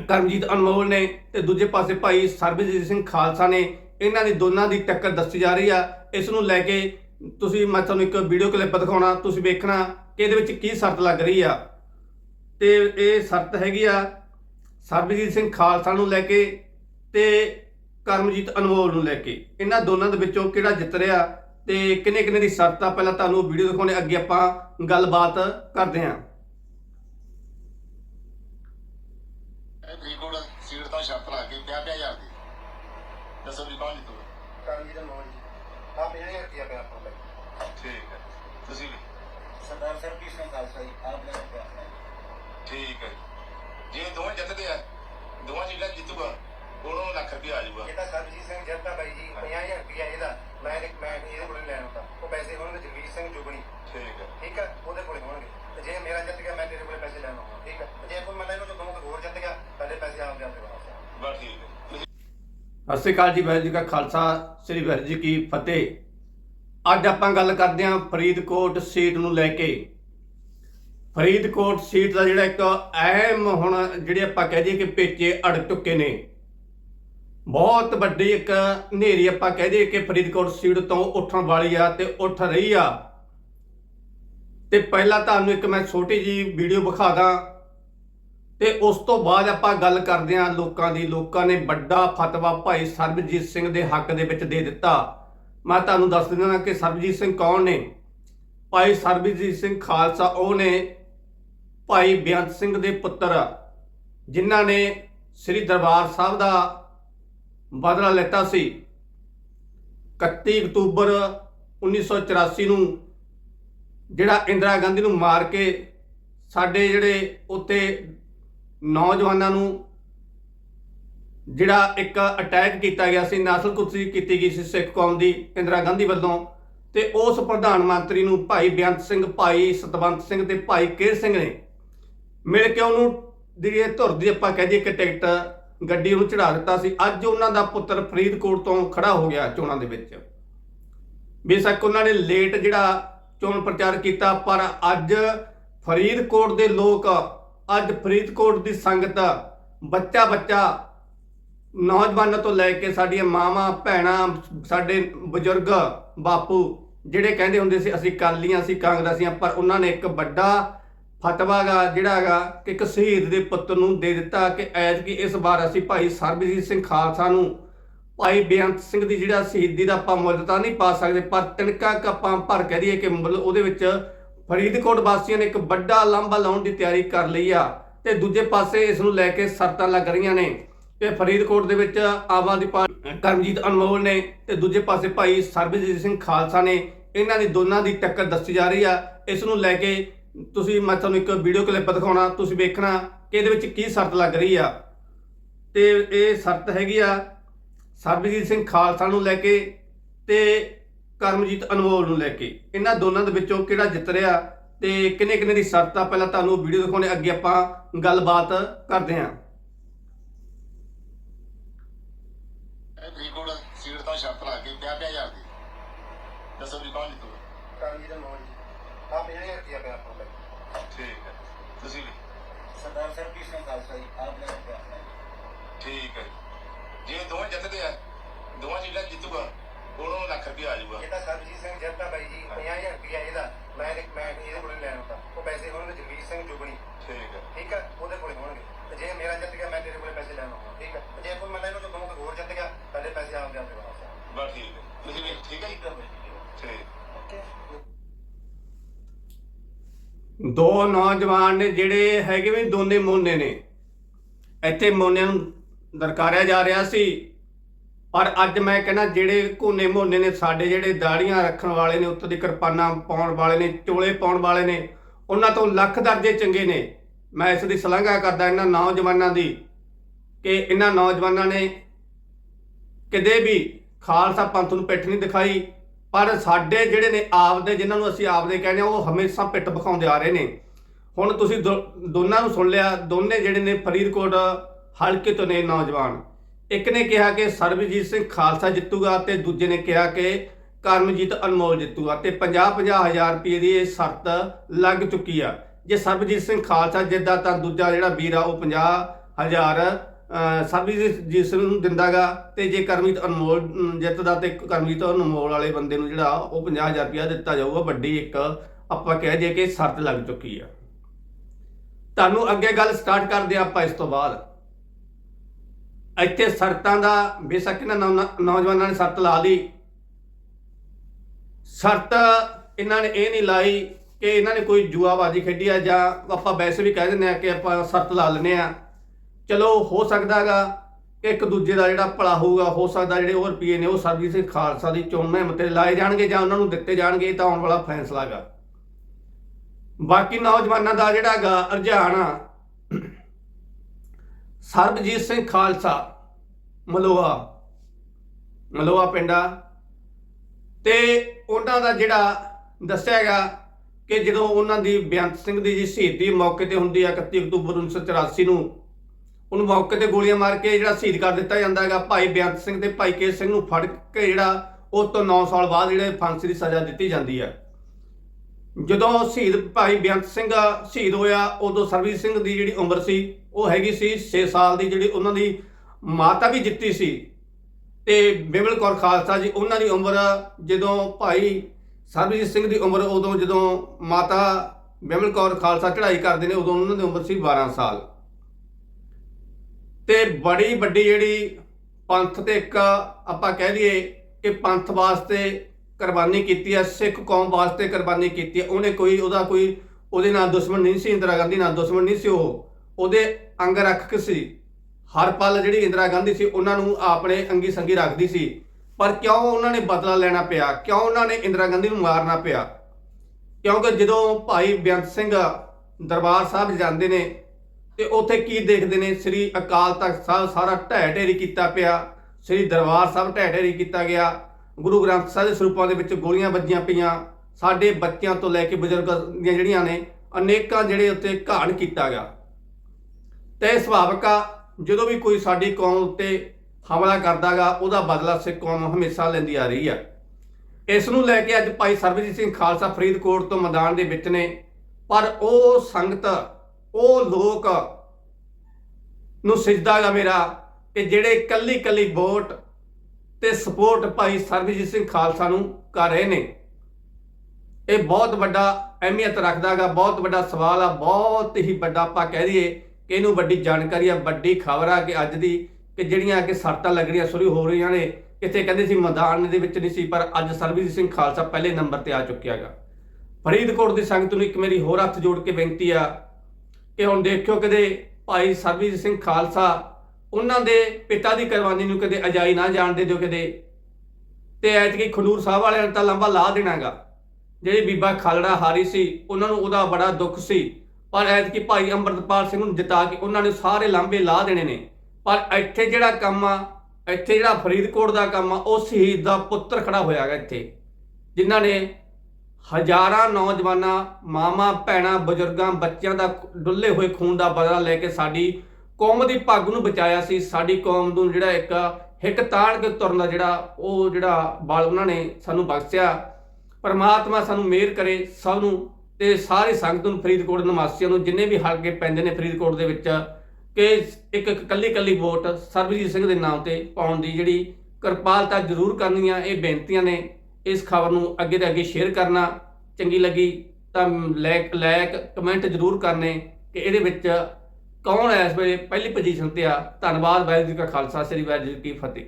ਕਰਮਜੀਤ ਅਨਮੋਲ ਨੇ ਤੇ ਦੂਜੇ ਪਾਸੇ ਭਾਈ ਸਰਬਜੀਤ ਸਿੰਘ ਖਾਲਸਾ ਨੇ ਇਹਨਾਂ ਦੀ ਦੋਨਾਂ ਦੀ ਟੱਕਰ ਦੱਸੀ ਜਾ ਰਹੀ ਆ। ਇਸ ਨੂੰ ਲੈ ਕੇ ਤੁਸੀਂ, ਮੈਂ ਤੁਹਾਨੂੰ ਇੱਕ ਵੀਡੀਓ ਕਲਿੱਪ ਦਿਖਾਉਣਾ, ਤੁਸੀਂ ਵੇਖਣਾ ਕਿ ਇਹਦੇ ਵਿੱਚ ਕੀ ਸ਼ਰਤ ਲੱਗ ਰਹੀ ਆ। ਤੇ ਇਹ ਸ਼ਰਤ ਹੈਗੀ ਆ ਸਰਬਜੀਤ ਸਿੰਘ ਖਾਲਸਾ ਨੂੰ ਲੈ ਕੇ ਤੇ ਕਰਮਜੀਤ ਅਨਮੋਲ ਨੂੰ ਲੈ ਕੇ। ਇਹਨਾਂ ਦੋਨਾਂ ਦੇ ਵਿੱਚੋਂ ਕਿਹੜਾ ਜਿੱਤ ਰਿਹਾ ਤੇ ਕਿੰਨੇ ਕਿੰਨੇ ਦੀ ਸ਼ਰਤ ਆ? ਪਹਿਲਾਂ ਤੁਹਾਨੂੰ ਵੀਡੀਓ ਦਿਖਾਉਣੇ, ਅੱਗੇ ਆਪਾਂ ਗੱਲਬਾਤ ਕਰਦੇ ਹਾਂ ਇਹ ਫਰੀਦਕੋਟ ਸੀਟ ਤੋਂ ਸ਼ਰਤ ਲਾ ਕੇ ਪਿਆ ਪਿਆ ਜਾਂਦੀ ਦੱਸੋ ਵੀ ਕੌਣ ਜਿੱਤੂਗਾ ਕਰਮਜੀਤ ਅਨਮੋਲ ਜੀ। ਆ 50000 ਰੁਪਇਆ ਪਿਆ ਆਪਾਂ ਲਈ ਠੀਕ ਹੈ। ਤੁਸੀਂ ਵੀ। ਸਰਦਾਰ ਸਰਬਜੀਤ ਸਿੰਘ ਖਾਲਸਾ ਜੀ? ਆਪ ਕੇ ਆਏ ਠੀਕ ਹੈ ਜੇ। ਦੋਵੇਂ ਜਿੱਤਦੇ ਆ ਦੋਵਾਂ ਜਿਹੜਾ ਜਿੱਤੂਗਾ ਉਹਨੂੰ ਲੱਖ ਰੁਪਇਆ ਆ ਜਾਊਗਾ। ਇਹ ਤਾਂ ਸਰਬਜੀਤ ਸਿੰਘ ਜੱਟਾ ਬਾਈ ਜੀ 50000 ਰੁਪਇਆ ਇਹਦਾ ਮੈਂ ਮੈਂ ਇਹਦੇ ਕੋਲੇ ਲੈਣਾ ਹੁੰਦਾ ਉਹ ਪੈਸੇ ਹੋਣਗੇ ਜਗਵੀਰ ਸਿੰਘ ਜੁਗਣੀ ਠੀਕ ਹੈ ਠੀਕ ਹੈ ਉਹਦੇ ਕੋਲੇ ਹੋਣਗੇ ਤੇ ਜੇ ਮੇਰਾ ਜਿੱਤ ਗਿਆ ਮੈਂ ਤੇਰੇ ਕੋਲੇ ਪੈਸੇ ਲੈਣਾ ਹੁੰਦਾ ਠੀਕ ਹੈ ਤੇ ਜੇ ਕੋਈ ਮੈਂ ਇਹਨੂੰ ਤੋਂ ਕੋਈ ਹੋਰ ਜਿੱਤ ਗਿਆ ਪਹਿਲੇ ਪੈਸੇ ਆਪਦੇ ਆਪਦੇ ਵਾਪਸ ਆ ਬਸ ਠੀਕ ਹੈ ਤੁਸੀਂ ਸਤਿ ਸ਼੍ਰੀ ਅਕਾਲ ਜੀ, ਵਾਹਿਗੁਰੂ ਜੀ ਕਾ ਖਾਲਸਾ, ਸ੍ਰੀ ਵਾਹਿਗੁਰੂ ਜੀ ਕੀ ਫਤਿਹ। ਅੱਜ ਆਪਾਂ ਗੱਲ ਕਰਦੇ ਹਾਂ ਫਰੀਦਕੋਟ ਸੀਟ ਨੂੰ ਲੈ ਕੇ। ਫਰੀਦਕੋਟ ਸੀਟ ਦਾ ਜਿਹੜਾ ਇੱਕ ਅਹਿਮ ਹੁਣ ਜਿਹੜੇ ਆਪਾਂ ਕਹਿ ਦਈਏ ਕਿ ਪੇਚੇ ਅੜ ਚੁੱਕੇ ਨੇ। ਬਹੁਤ ਵੱਡੀ ਇੱਕ ਹਨੇਰੀ ਆਪਾਂ ਕਹਿ ਦਈਏ ਕਿ ਫਰੀਦਕੋਟ ਸੀਟ ਤੋਂ ਉੱਠਣ ਵਾਲੀ ਆ ਤੇ ਉੱਠ ਰਹੀ ਆ। ਤੇ ਪਹਿਲਾਂ ਤੁਹਾਨੂੰ ਇੱਕ ਮੈਂ ਛੋਟੀ ਜੀ ਵੀਡੀਓ ਵਿਖਾ ਦਾਂ। ਤੇ ਉਸ ਤੋਂ ਬਾਅਦ ਆਪਾਂ ਗੱਲ ਕਰਦੇ ਹਾਂ ਲੋਕਾਂ ਦੀ। ਲੋਕਾਂ ਨੇ ਵੱਡਾ ਫਤਵਾ ਭਾਈ ਸਰਬਜੀਤ ਸਿੰਘ ਦੇ ਹੱਕ ਦੇ ਵਿੱਚ ਦੇ ਦਿੱਤਾ। ਮੈਂ ਤੁਹਾਨੂੰ ਦੱਸ ਦਿੰਦਾ ਕਿ ਸਰਬਜੀਤ ਸਿੰਘ ਕੌਣ ਨੇ? ਭਾਈ ਸਰਬਜੀਤ ਸਿੰਘ ਖਾਲਸਾ, ਉਹ ਨੇ ਭਾਈ ਬੇਅੰਤ ਸਿੰਘ ਦੇ ਪੁੱਤਰ, ਜਿਨ੍ਹਾਂ ਨੇ ਸ੍ਰੀ ਦਰਬਾਰ ਸਾਹਿਬ ਦਾ ਬਦਲਾ ਲੈਤਾ ਸੀ। 31 ਅਕਤੂਬਰ 1984 ਨੂੰ ਜਿਹੜਾ ਇੰਦਰਾ ਗਾਂਧੀ ਨੂੰ ਮਾਰ ਕੇ ਸਾਡੇ ਜਿਹੜੇ ਉੱਤੇ ਨੌਜਵਾਨਾਂ ਨੂੰ ਜਿਹੜਾ ਇੱਕ ਅਟੈਕ ਕੀਤਾ ਗਿਆ ਸੀ ਨਸਲਕੁਸ਼ੀ ਕੀਤੀ ਗਈ ਸੀ ਸਿੱਖ ਕੌਮ ਦੀ, ਇੰਦਰਾ ਗਾਂਧੀ ਵੱਲੋਂ। ਤੇ ਉਸ ਪ੍ਰਧਾਨ ਮੰਤਰੀ ਨੂੰ ਭਾਈ ਬੇਅੰਤ ਸਿੰਘ, ਭਾਈ ਸਤਵੰਤ ਸਿੰਘ ਤੇ ਭਾਈ ਕੇਰ ਸਿੰਘ ਨੇ ਮਿਲ ਕੇ ਉਹਨੂੰ ਜਿਹੜੀ ਧੁਰ ਦੀ ਆਪਾਂ ਕਹਿ ਦਈਏ ਕਿ ਟਿਕਟ, ਗੱਡੀ ਨੂੰ ਚੜਾ ਦਿੱਤਾ ਸੀ। ਅੱਜ ਉਹਨਾਂ ਦਾ ਪੁੱਤਰ ਫਰੀਦਕੋਟ ਤੋਂ ਖੜਾ ਹੋ ਗਿਆ ਚੋਣਾਂ ਦੇ ਵਿੱਚ। ਬੇਸ਼ੱਕ ਉਹਨਾਂ ਨੇ ਲੇਟ ਜਿਹੜਾ ਚੋਣ ਪ੍ਰਚਾਰ ਕੀਤਾ, ਪਰ ਅੱਜ ਫਰੀਦਕੋਟ ਦੇ ਲੋਕ ਅੱਜ ਫਰੀਦਕੋਟ ਦੀ ਸੰਗਤ ਬੱਚਾ ਬੱਚਾ ਨੌਜਵਾਨਾਂ ਤੋਂ ਲੈ ਕੇ ਸਾਡੀਆਂ ਮਾਵਾਂ, ਭੈਣਾਂ, ਸਾਡੇ ਬਜ਼ੁਰਗ ਬਾਪੂ ਜਿਹੜੇ ਕਹਿੰਦੇ ਹੁੰਦੇ ਸੀ, ਅਸੀਂ ਕਾਲੀਆਂ ਅਸੀਂ ਕਾਂਗਰਸੀਆਂ। ਪਰ ਉਹਨਾਂ ਨੇ ਇੱਕ ਵੱਡਾ ਫਤਵਾ ਗਾ, ਜਿਹੜਾ ਹੈਗਾ ਕਿ ਇੱਕ ਸ਼ਹੀਦ ਦੇ ਪੁੱਤ ਨੂੰ ਦੇ ਦਿੱਤਾ ਕਿ ਐਤ ਕਿ ਇਸ ਵਾਰ ਅਸੀਂ ਭਾਈ ਸਰਬਜੀਤ ਸਿੰਘ ਖਾਲਸਾ ਨੂੰ, ਭਾਈ ਬੇਅੰਤ ਸਿੰਘ ਦੀ ਜਿਹੜਾ ਸ਼ਹੀਦੀ ਦਾ ਆਪਾਂ ਮੁੱਲ ਤਾਂ ਨਹੀਂ ਪਾ ਸਕਦੇ, ਪਰ ਤਿਣਕਾ ਕੁ ਆਪਾਂ ਭਰ ਕਹਿ ਦਈਏ ਕਿ ਮੁੱਲ ਉਹਦੇ ਵਿੱਚ ਫਰੀਦਕੋਟ ਵਾਸੀਆਂ ਨੇ ਇੱਕ ਵੱਡਾ ਲਾਂਭਾ ਲਾਉਣ ਦੀ ਤਿਆਰੀ ਕਰ ਲਈ ਆ ਤੇ ਦੂਜੇ ਪਾਸੇ ਇਸ ਨੂੰ ਲੈ ਕੇ ਸ਼ਰਤਾਂ ਲੱਗ ਰਹੀਆਂ ਨੇ। ਤੇ ਫਰੀਦਕੋਟ ਦੇ ਵਿੱਚ ਆਮ ਆਦਮੀ ਪਾਰਟੀ ਕਰਮਜੀਤ ਅਨਮੋਲ ਨੇ ਤੇ ਦੂਜੇ ਪਾਸੇ ਭਾਈ ਸਰਬਜੀਤ ਸਿੰਘ ਖਾਲਸਾ ਨੇ, ਇਹਨਾਂ ਦੀ ਦੋਨਾਂ ਦੀ ਟੱਕਰ ਦੱਸੀ ਜਾ ਰਹੀ ਆ। ਇਸ ਨੂੰ ਲੈ ਕੇ ਤੁਸੀਂ, ਮੈਂ ਤੁਹਾਨੂੰ ਇੱਕ ਵੀਡੀਓ ਕਲਿੱਪ ਦਿਖਾਉਣਾ, ਤੁਸੀਂ ਵੇਖਣਾ ਕਿ ਇਹਦੇ ਵਿੱਚ ਕੀ ਸ਼ਰਤ ਲੱਗ ਰਹੀ ਆ। ਤੇ ਇਹ ਸ਼ਰਤ ਹੈਗੀ ਆ ਸਰਬਜੀਤ ਸਿੰਘ ਖਾਲਸਾ ਨੂੰ ਲੈ ਕੇ ਤੇ ਕਰਮਜੀਤ ਅਨਮੋਲ ਨੂੰ ਲੈ ਕੇ। ਇਹਨਾਂ ਦੋਨਾਂ ਦੇ ਵਿੱਚੋਂ ਕਿਹੜਾ ਜਿੱਤ ਰਿਹਾ ਤੇ ਕਿੰਨੇ ਕਿੰਨੇ ਦੀ ਸ਼ਰਤ ਆ? ਪਹਿਲਾਂ ਤੁਹਾਨੂੰ ਵੀਡੀਓ ਦਿਖਾਉਣੇ ਅੱਗੇ ਆਪਾਂ ਗੱਲਬਾਤ ਕਰਦੇ ਹਾਂ। ਫਰੀਦਕੋਟ ਸੀਟ ਤੋਂ ਸ਼ਰਤ ਲਾ ਕੇ ਪਿਆ ਪਿਆ ਜਾਂਦੀ ਦੱਸੋ ਵੀ ਕੌਣ ਜਿੱਤੂਗਾ? ਕਰਮਜੀਤ ਅਨਮੋਲ ਜੀ। ਆ 50000 ਰੁਪਇਆ ਪਿਆ ਆਪਾਂ ਲਈ। ਠੀਕ ਹੈ ਤੁਸੀਂ ਵੀ? ਸਰਦਾਰ ਸਰਬਜੀਤ ਸਿੰਘ ਖਾਲਸਾ ਜੀ ਆਪ ਲੈ ਕੇ ਠੀਕ ਹੈ ਜੇ। ਦੋਵੇਂ ਜਿੱਤਦੇ ਆ ਦੋਵਾਂ ਜਿਹੜਾ ਜਿੱਤੂਗਾ। ਉਹਨੂੰ ਲੱਖ ਰੁਪਇਆ ਆ ਜਾਊਗਾ। ਇਹ ਤਾਂ ਸਰਬਜੀਤ ਸਿੰਘ ਜੱਟਾ ਬਾਈ ਜੀ 50000 ਰੁਪਇਆ ਇਹਦਾ। ਮੈਂ ਮੈਂ ਇਹਦੇ ਕੋਲੇ ਲੈਣਾ ਹੁੰਦਾ ਉਹ ਪੈਸੇ ਹੋਣਗੇ ਜਗਵੀਰ ਸਿੰਘ ਜੁਗਣੀ ਠੀਕ ਹੈ ਠੀਕ ਹੈ ਉਹਦੇ ਕੋਲੇ ਹੋਣਗੇ। ਤੇ ਜੇ ਮੇਰਾ ਜਿੱਤ ਗਿਆ ਮੈਂ ਤੇਰੇ ਕੋਲੇ ਪੈਸੇ ਲੈਣਾ ਠੀਕ ਹੈ ਜੇ ਕੋਈ ਮੈਂ ਇਹਨੂੰ ਤੋਂ ਕੋਈ ਹੋਰ ਜਿੱਤ ਗਿਆ ਪਹਿਲੇ ਪੈਸੇ ਆਪਦੇ ਆਪਦੇ ਵਾਪਸ ਆ। ਬਸ ਠੀਕ ਹੈ ਤੁਸੀਂ ਵੀ ਠੀਕ ਹੈ ਜੀ। ਠੀਕ। ਓਕੇ। ਦੋ ਨੌਜਵਾਨ ਨੇ ਜਿਹੜੇ ਹੈਗੇ ਵੀ ਦੋਨੇ ਮੋਨੇ ਨੇ। ਇੱਥੇ ਮੋਨਿਆਂ ਨੂੰ ਦਰਕਾਰਿਆ ਜਾ ਰਿਹਾ ਸੀ। ਪਰ ਅੱਜ ਮੈਂ ਕਹਿੰਦਾ ਜਿਹੜੇ ਕੋਨੇ ਮੋਨੇ ਨੇ, ਸਾਡੇ ਜਿਹੜੇ ਦਾੜੀਆਂ ਰੱਖਣ ਵਾਲੇ ਨੇ, ਉੱਤੋਂ ਦੀ ਕਿਰਪਾਨਾਂ ਪਾਉਣ ਵਾਲੇ ਨੇ, ਚੋਲੇ ਪਾਉਣ ਵਾਲੇ ਨੇ, ਉਹਨਾਂ ਤੋਂ ਲੱਖ ਦਰਜੇ ਚੰਗੇ ਨੇ। ਮੈਂ ਇਸ ਦੀ ਸ਼ਲਾਘਾ ਕਰਦਾ ਇਹਨਾਂ ਨੌਜਵਾਨਾਂ ਦੀ ਕਿ ਇਹਨਾਂ ਨੌਜਵਾਨਾਂ ਨੇ ਕਿਤੇ ਵੀ ਖਾਲਸਾ ਪੰਥ ਨੂੰ ਪਿੱਠ ਨਹੀਂ ਦਿਖਾਈ, ਪਰ ਸਾਡੇ ਜਿਹੜੇ ਨੇ ਆਪਦੇ, ਜਿਨ੍ਹਾਂ ਨੂੰ ਅਸੀਂ ਆਪਦੇ ਕਹਿੰਦੇ ਆ ਉਹ ਹਮੇਸ਼ਾ ਪਿੱਠ ਵਿਖਾਉਂਦੇ ਆ ਰਹੇ ਨੇ। ਹੁਣ ਤੁਸੀਂ ਦੋ- ਦੋਨਾਂ ਨੂੰ ਸੁਣ ਲਿਆ, ਦੋਨੇ ਜਿਹੜੇ ਨੇ ਫਰੀਦਕੋਟ ਹਲਕੇ ਤੋਂ ਨੇ ਨੌਜਵਾਨ। ਇੱਕ ਨੇ ਕਿਹਾ ਕਿ ਸਰਬਜੀਤ ਸਿੰਘ ਖਾਲਸਾ ਜਿੱਤੂਗਾ ਤੇ ਦੂਜੇ ਨੇ ਕਿਹਾ ਕਿ ਕਰਮਜੀਤ ਅਨਮੋਲ ਜਿੱਤੂਗਾ ਤੇ 50-50 ਹਜ਼ਾਰ ਰੁਪਏ ਦੀ ਇਹ ਸ਼ਰਤ ਲੱਗ ਚੁੱਕੀ ਆ। ਜੇ ਸਰਬਜੀਤ ਸਿੰਘ ਖਾਲਸਾ ਜਿੱਤਦਾ ਤਾਂ ਦੂਜਾ ਜਿਹੜਾ ਵੀਰ ਆ ਉਹ 50 ਹਜ਼ਾਰ ਸਰਬਜੀਤ ਜੀ ਸਿੰਘ ਨੂੰ ਦਿੰਦਾਗਾ ਤੇ ਜੇ ਕਰਮਜੀਤ ਅਨਮੋਲ ਜਿੱਤਦਾ ਤੇ ਕਰਮਜੀਤ ਅਨਮੋਲ ਵਾਲੇ ਬੰਦੇ ਨੂੰ ਜਿਹੜਾ ਉਹ 50000 ਰੁਪਇਆ ਦਿੱਤਾ ਜਾਊਗਾ, ਵੱਡੀ ਇੱਕ ਆਪਾਂ ਕਹਿ ਜੇ ਕਿ ਸ਼ਰਤ ਲੱਗ ਚੁੱਕੀ ਆ। ਤੁਹਾਨੂੰ ਅੱਗੇ ਗੱਲ ਸਟਾਰਟ ਕਰਦੇ ਹਾਂ ਆਪਾਂ ਇਸ ਤੋਂ ਬਾਅਦ। ਇੱਥੇ ਸ਼ਰਤਾਂ ਦਾ, ਬੇਸ਼ੱਕ ਇਹਨਾਂ ਨੌ- ਨੌਜਵਾਨਾਂ ਨੇ ਸ਼ਰਤ ਲਾ ਲਈ। ਸ਼ਰਤ ਇਹਨਾਂ ਨੇ ਇਹ ਨਹੀਂ ਲਾਈ ਕਿ ਇਹਨਾਂ ਨੇ ਕੋਈ ਜੂਆਬਾਜ਼ੀ ਖੇਡੀ ਆ ਜਾਂ ਆਪਾਂ ਵੈਸੇ ਵੀ ਕਹਿ ਦਿੰਦੇ ਆ ਕਿ ਆਪਾਂ ਸ਼ਰਤ ਲਾ ਲੈਨੇ ਆ। ਚਲੋ, ਹੋ ਸਕਦਾਗਾ ਕਿ ਇੱਕ ਦੂਜੇ ਦਾ ਜਿਹੜਾ ਭਲਾ ਹੋਊਗਾ, ਹੋ ਸਕਦਾ ਜਿਹੜੇ ਉਹ ਰੁਪਏ ਨੇ ਉਹ ਸਰਬਜੀਤ ਸਿੰਘ ਖਾਲਸਾ ਦੀ ਚੋਣ ਮੁਹਿੰਮ ਤੇ ਲਾਏ ਜਾਣਗੇ ਜਾਂ ਉਹਨਾਂ ਨੂੰ ਦਿੱਤੇ ਜਾਣਗੇ, ਇਹ ਤਾਂ ਆਉਣ ਵਾਲਾ ਫੈਸਲਾ ਗਾ ਬਾਕੀ ਨੌਜਵਾਨਾਂ ਦਾ ਜਿਹੜਾ ਗਾ ਰੁਝਾਨ ਆ ਸਰਬਜੀਤ ਸਿੰਘ ਖਾਲਸਾ ਮਲੋਆ ਮਲੋਆ ਪਿੰਡਾ। ਤੇ ਉਹਨਾਂ ਦਾ ਜਿਹੜਾ ਦੱਸਿਆ ਹੈਗਾ ਕਿ ਜਦੋਂ ਉਹਨਾਂ ਦੀ ਬੇਅੰਤ ਸਿੰਘ ਦੀ ਜੀ ਸ਼ਹੀਦੀ ਮੌਕੇ ਤੇ ਹੁੰਦੀ ਆ 31 ਅਕਤੂਬਰ 1984 ਨੂੰ, ਉਹਨੂੰ ਮੌਕੇ ਤੇ ਗੋਲੀਆਂ ਮਾਰ ਕੇ ਜਿਹੜਾ ਸ਼ਹੀਦ ਕਰ ਦਿੱਤਾ ਜਾਂਦਾ ਹੈਗਾ। ਭਾਈ ਬੇਅੰਤ ਸਿੰਘ ਤੇ ਭਾਈ ਕੇਸ ਸਿੰਘ ਨੂੰ ਫੜ ਕੇ ਜਿਹੜਾ ਉਸ ਤੋਂ 9 ਸਾਲ ਬਾਅਦ ਜਿਹੜੇ ਫਾਂਸੀ ਦੀ ਸਜ਼ਾ ਦਿੱਤੀ ਜਾਂਦੀ ਹੈ ਜਦੋਂ ਸ਼ਹੀਦ ਭਾਈ ਬੇਅੰਤ ਸਿੰਘ ਸ਼ਹੀਦ ਹੋਇਆ, ਉਦੋਂ ਸਰਬਜੀਤ ਸਿੰਘ ਦੀ ਜਿਹੜੀ ਉਮਰ ਸੀ, ਉਹ ਹੈਗੀ ਸੀ 6 ਸਾਲ ਦੀ, ਜਿਹੜੀ ਉਹਨਾਂ ਦੀ ਮਾਤਾ ਵੀ ਜਿੱਤੀ ਸੀ। ਤੇ ਬਿਮਲ ਕੌਰ ਖਾਲਸਾ ਜੀ, ਉਹਨਾਂ ਦੀ ਉਮਰ ਜਦੋਂ ਭਾਈ ਸਰਬਜੀਤ ਸਿੰਘ ਦੀ ਉਮਰ, ਉਦੋਂ ਜਦੋਂ ਮਾਤਾ ਬਿਮਲ ਕੌਰ ਖਾਲਸਾ ਚੜ੍ਹਾਈ ਕਰਦੇ ਨੇ, ਉਦੋਂ ਉਹਨਾਂ ਦੀ ਉਮਰ ਸੀ 12 ਸਾਲ। ਤੇ ਬੜੀ ਵੱਡੀ ਜਿਹੜੀ ਪੰਥ ਤੇ ਇੱਕ ਆਪਾਂ ਕਹਿ ਲਈਏ ਕਿ ਪੰਥ ਵਾਸਤੇ ਕੁਰਬਾਨੀ ਕੀਤੀ ਹੈ, ਸਿੱਖ ਕੌਮ ਵਾਸਤੇ ਕੁਰਬਾਨੀ ਕੀਤੀ ਹੈ। ਉਹਨੇ ਕੋਈ, ਉਹਦਾ ਕੋਈ, ਉਹਦੇ ਨਾਲ ਦੁਸ਼ਮਣ ਨਹੀਂ ਸੀ, ਇੰਦਰਾ ਗਾਂਧੀ ਨਾਲ ਦੁਸ਼ਮਣ ਨਹੀਂ ਸੀ ਉਹ। ਉਹਦੇ ਅੰਗ ਰੱਖ ਸੀ। ਹਰ ਪਲ ਜਿਹੜੀ ਇੰਦਰਾ ਗਾਂਧੀ ਸੀ, ਉਹਨਾਂ ਨੂੰ ਆਪਣੇ ਅੰਗੀ ਸੰਗੀ ਰੱਖਦੀ ਸੀ। ਪਰ ਕਿਉਂ ਉਹਨਾਂ ਨੇ ਬਦਲਾ ਲੈਣਾ ਪਿਆ? ਕਿਉਂ ਉਹਨਾਂ ਨੇ ਇੰਦਰਾ ਗਾਂਧੀ ਨੂੰ ਮਾਰਨਾ ਪਿਆ? ਕਿਉਂਕਿ ਜਦੋਂ ਭਾਈ ਬੇਅੰਤ ਸਿੰਘ ਦਰਬਾਰ ਸਾਹਿਬ ਜਾਂਦੇ ਨੇ ਤੇ ਉੱਥੇ ਕੀ ਦੇਖਦੇ ਨੇ? ਸ੍ਰੀ ਅਕਾਲ ਤਖਤ ਸਾਹਿਬ ਸਾਰਾ ਢਹਿ ਢੇਰੀ ਕੀਤਾ ਪਿਆ। ਸ੍ਰੀ ਦਰਬਾਰ ਸਾਹਿਬ ਢਹਿ ਢੇਰੀ ਕੀਤਾ ਗਿਆ। ਗੁਰੂ ਗ੍ਰੰਥ ਸਾਹਿਬ ਦੇ ਸਰੂਪਾਂ ਦੇ ਵਿੱਚ ਗੋਲੀਆਂ ਵੱਜੀਆਂ ਪਈਆਂ। ਸਾਡੇ ਬੱਚਿਆਂ ਤੋਂ ਲੈ ਕੇ ਬਜ਼ੁਰਗਾਂ ਦੀਆਂ ਜਿਹੜੀਆਂ ਨੇ, ਅਨੇਕਾਂ ਜਿਹੜੇ ਉੱਤੇ ਘਾਣ ਕੀਤਾ ਗਿਆ। ਤੇ ਸੁਭਾਵਿਕ ਆ, ਜਦੋਂ ਵੀ ਕੋਈ ਸਾਡੀ ਕੌਮ ਉੱਤੇ ਹਮਲਾ ਕਰਦਾਗਾ ਉਹਦਾ ਬਦਲਾ ਸਿੱਖ ਕੌਮ ਹਮੇਸ਼ਾ ਲੈਂਦੀ ਆ ਰਹੀ ਆ। ਇਸ ਨੂੰ ਲੈ ਕੇ ਅੱਜ ਭਾਈ ਸਰਬਜੀਤ ਸਿੰਘ ਖਾਲਸਾ ਫਰੀਦਕੋਟ ਤੋਂ ਮੈਦਾਨ ਦੇ ਵਿੱਚ ਨੇ। ਪਰ ਉਹ ਸੰਗਤ, ਉਹ ਲੋਕ ਨੂੰ ਸਜਦਾਗਾ ਮੇਰਾ ਕਿ ਜਿਹੜੇ ਕੱਲੀ ਕੱਲੀ ਵੋਟ ਤੇ ਸਪੋਰਟ ਭਾਈ ਸਰਬਜੀਤ ਸਿੰਘ ਖਾਲਸਾ ਨੂੰ ਕਰ ਰਹੇ ਨੇ। ਇਹ ਬਹੁਤ ਵੱਡਾ ਅਹਿਮੀਅਤ ਰੱਖਦਾਗਾ ਬਹੁਤ ਵੱਡਾ ਸਵਾਲ ਆ, ਬਹੁਤ ਹੀ ਵੱਡਾ ਆਪਾਂ ਕਹਿ ਦਈਏ ਕਿ ਇਹਨੂੰ ਵੱਡੀ ਜਾਣਕਾਰੀ ਆ, ਵੱਡੀ ਖਬਰ ਆ ਕਿ ਅੱਜ ਦੀ ਕਿ ਜਿਹੜੀਆਂ ਕਿ ਸਰਤਾਂ ਲੱਗਣੀਆਂ ਸ਼ੁਰੂ ਹੋ ਰਹੀਆਂ ਨੇ ਕਿਤੇ ਕਹਿੰਦੇ ਸੀ ਮੈਦਾਨ ਦੇ ਵਿੱਚ ਨਹੀਂ ਸੀ, ਪਰ ਅੱਜ ਸਰਬਜੀਤ ਸਿੰਘ ਖਾਲਸਾ ਪਹਿਲੇ ਨੰਬਰ ਤੇ ਆ ਚੁੱਕਿਆ ਹੈਗਾ। ਫਰੀਦਕੋਟ ਦੀ ਸੰਗਤ ਨੂੰ ਇੱਕ ਮੇਰੀ ਹੋਰ ਹੱਥ ਜੋੜ ਕੇ ਬੇਨਤੀ ਆ ਕਿ ਹੁਣ ਦੇਖਿਓ ਕਦੇ ਭਾਈ ਸਰਬਜੀਤ ਸਿੰਘ ਖਾਲਸਾ ਉਹਨਾਂ ਦੇ ਪਿਤਾ ਦੀ ਕੁਰਬਾਨੀ ਨੂੰ ਕਦੇ ਅਜਾਈ ਨਾ ਜਾਣ ਦੇ ਦਿਓ ਕਦੇ। ਤੇ ਐਤਕੀ ਖਡੂਰ ਸਾਹਿਬ ਵਾਲਿਆਂ ਨੇ ਤਾਂ ਲੰਬਾ ਲਾ ਦੇਣਾਗਾ। ਜਿਹੜੀ ਬੀਬਾ ਖਾਲੜਾ ਹਾਰੀ ਸੀ, ਉਹਨਾਂ ਨੂੰ ਉਹਦਾ ਬੜਾ ਦੁੱਖ ਸੀ। ਪਰ ਐਤਕੀ ਭਾਈ ਅੰਮ੍ਰਿਤਪਾਲ ਸਿੰਘ ਨੂੰ ਜਿਤਾ ਕੇ ਉਹਨਾਂ ਨੇ ਸਾਰੇ ਲਾਂਬੇ ਲਾ ਦੇਣੇ ਨੇ। ਪਰ ਇੱਥੇ ਜਿਹੜਾ ਕੰਮ ਆ, ਇੱਥੇ ਜਿਹੜਾ ਫਰੀਦਕੋਟ ਦਾ ਕੰਮ ਆ, ਉਹ ਸ਼ਹੀਦ ਦਾ ਪੁੱਤਰ ਖੜਾ ਹੋਇਆਗਾ ਇੱਥੇ। ਜਿਨ੍ਹਾਂ ਨੇ ਹਜ਼ਾਰਾਂ ਨੌਜਵਾਨਾਂ ਮਾਮਾ ਭੈਣਾਂ, ਬਜ਼ੁਰਗਾਂ, ਬੱਚਿਆਂ ਦਾ ਡੁੱਲੇ ਹੋਏ ਖੂਨ ਦਾ ਬਦਲਾ ਲੈ ਕੇ ਸਾਡੀ ਕੌਮ ਦੀ ਪੱਗ ਨੂੰ ਬਚਾਇਆ ਸੀ, ਸਾਡੀ ਕੌਮ ਨੂੰ ਜਿਹੜਾ ਇੱਕ ਹਿੱਕ ਤਾਣ ਕੇ ਤੁਰਨ ਦਾ ਜਿਹੜਾ ਉਹ ਜਿਹੜਾ ਬਲ ਉਹਨਾਂ ਨੇ ਸਾਨੂੰ ਬਖਸ਼ਿਆ। ਪਰਮਾਤਮਾ ਸਾਨੂੰ ਮਿਹਰ ਕਰੇ ਸਭ ਨੂੰ ਤੇ ਸਾਰੇ ਸੰਗਤ ਨੂੰ ਫਰੀਦਕੋਟ ਨਿਵਾਸੀਆਂ ਨੂੰ, ਜਿੰਨੇ ਵੀ ਹਲਕੇ ਪੈਂਦੇ ਨੇ ਫਰੀਦਕੋਟ ਦੇ ਵਿੱਚ, ਕਿ ਇੱਕ ਇੱਕ ਕੱਲੀ ਕੱਲੀ ਵੋਟ ਸਰਬਜੀਤ ਸਿੰਘ ਦੇ ਨਾਮ ਤੇ ਪਾਉਣ ਦੀ ਜਿਹੜੀ ਕਿਰਪਾਲਤਾ ਜ਼ਰੂਰ ਕਰਨੀ ਆ ਇਹ ਬੇਨਤੀਆਂ ਨੇ। ਇਸ ਖਬਰ ਨੂੰ ਅੱਗੇ ਤੇ ਅੱਗੇ ਸ਼ੇਅਰ ਕਰਨਾ ਚੰਗੀ ਲੱਗੀ ਤਾਂ ਲਾਇਕ ਲਾਇਕ ਕਮੈਂਟ ਜ਼ਰੂਰ ਕਰਨੇ ਕਿ ਇਹਦੇ ਵਿੱਚ ਕੌਣ ਹੈ ਇਸ ਵੇਲੇ ਪਹਿਲੀ ਪੋਜੀਸ਼ਨ ਤੇ ਆ? ਧੰਨਵਾਦ ਵਾਹਿਗੁਰੂ ਜੀ ਕਾ ਖਾਲਸਾ, ਸ੍ਰੀ ਵਾਹਿਗੁਰੂ ਜੀ ਕੀ ਫਤਿਹ।